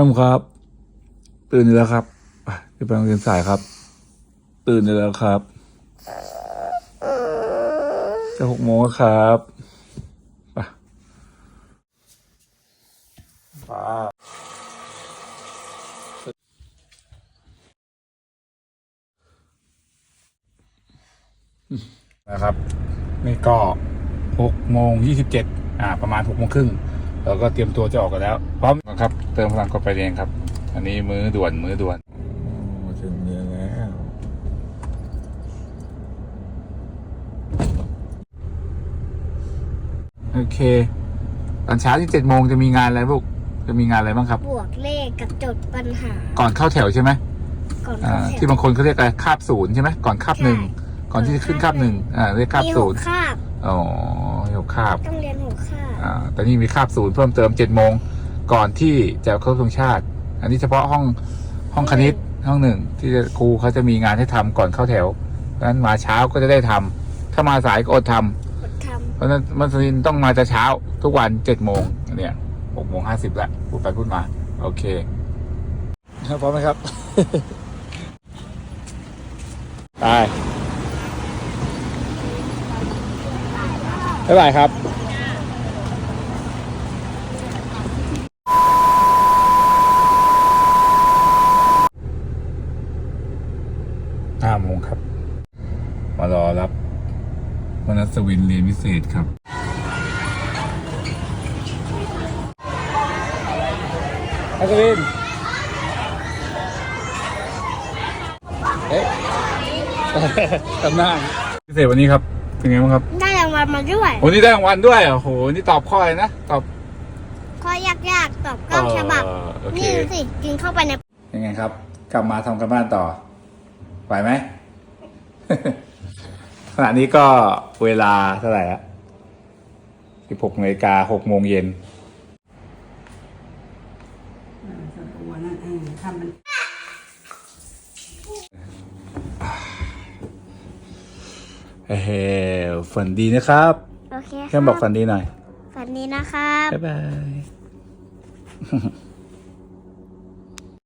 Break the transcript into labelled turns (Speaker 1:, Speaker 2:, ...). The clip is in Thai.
Speaker 1: ท่านครับ ตื่นแล้วครับอะจะไปโรงเรียนสายครับ ตื่นแล้วครับจะหกโมงครับไปป้านะครับนี่ก็หกโมงยี่สิบเจ็ดอ่า ประมาณหกโมงครึ่ง เราก็เตรียมตัวจะออกกันแล้ว พร้อมครับ เติมพลังกดไปเองครับ อันนี้มื้อด่วนมื้อด่วนมาถึงเรียนแล้ว โอเค ตอนเช้าที่เจ็ดโมงจะมีงานอะไรลูกจะมีงานอะไรบ้างครับ
Speaker 2: บวกเลขกับจดปัญหา
Speaker 1: ก่อนเข้าแถวใช่ไหม
Speaker 2: ก่อน
Speaker 1: อ่า
Speaker 2: เข้าแถว
Speaker 1: ที่บางคนเขาเรียกอะไรคาบศูนย์ใช่ไหมก่อนคาบหนึ่ง
Speaker 2: ใช่
Speaker 1: ก่อนที่จะขึ้นคาบหนึ่งอ่าเรียกคาบ
Speaker 2: มีห
Speaker 1: ศู
Speaker 2: ก
Speaker 1: นย์
Speaker 2: คาบ
Speaker 1: อ๋อ หกคาบ
Speaker 2: ต้องเรียนหกคาบ
Speaker 1: อ่าแต่นี่มีคาบศูนย์เพิ่มเติมเจ็ดโมงก่อนที่จะเข้าธงชาติ อันนี้เฉพาะห้องห้องคณิตห้องหนึ่งที่จะครูเขาจะมีงานให้ทำก่อนเข้าแถวเพราะฉะนั้นมาเช้าก็จะได้ทำถ้ามาสายก็อดทำ
Speaker 2: กดท
Speaker 1: เพราะฉะนั้นมันสินต้องมาแต่เช้าทุกวันเจ็ดโมงเนี่ยหกโมงห้าสิบละพูดไปพูดมา โอเคพร้อมไหมครับไป บ๊ายบายครับห้าโมงครับ มารอรับมนัสวินเรียนพิเศษครับนัสวิน เอ๊ะตำนานพิเศษวันนี้ครับ เป็นไงบ้างครับำ
Speaker 2: ได้ราง วัลมาด้วย
Speaker 1: วันนี้ได้รางวัลด้วยโอ้โหนี่ตอบข้ออะไรนะตอบ
Speaker 2: ข้อยากๆตอบเก้าฉบับ
Speaker 1: เอ่อโอเค
Speaker 2: นี่ดูสิกินเข้าไปใน
Speaker 1: ยังไงครับ กลับมาทำกันบ้านต่อไหวไหม ขณะนี้ก็เวลาเท่าไหร่ละ16นาฬิกา6โมงเย็น
Speaker 3: ตัวนั่นเออทำมัน
Speaker 1: เฮ้ฝันดีนะครับ
Speaker 2: โอเค
Speaker 1: แค่บอกฝันดีหน่อย
Speaker 2: ฝันนี้นะครับ
Speaker 1: บ๊ายบาย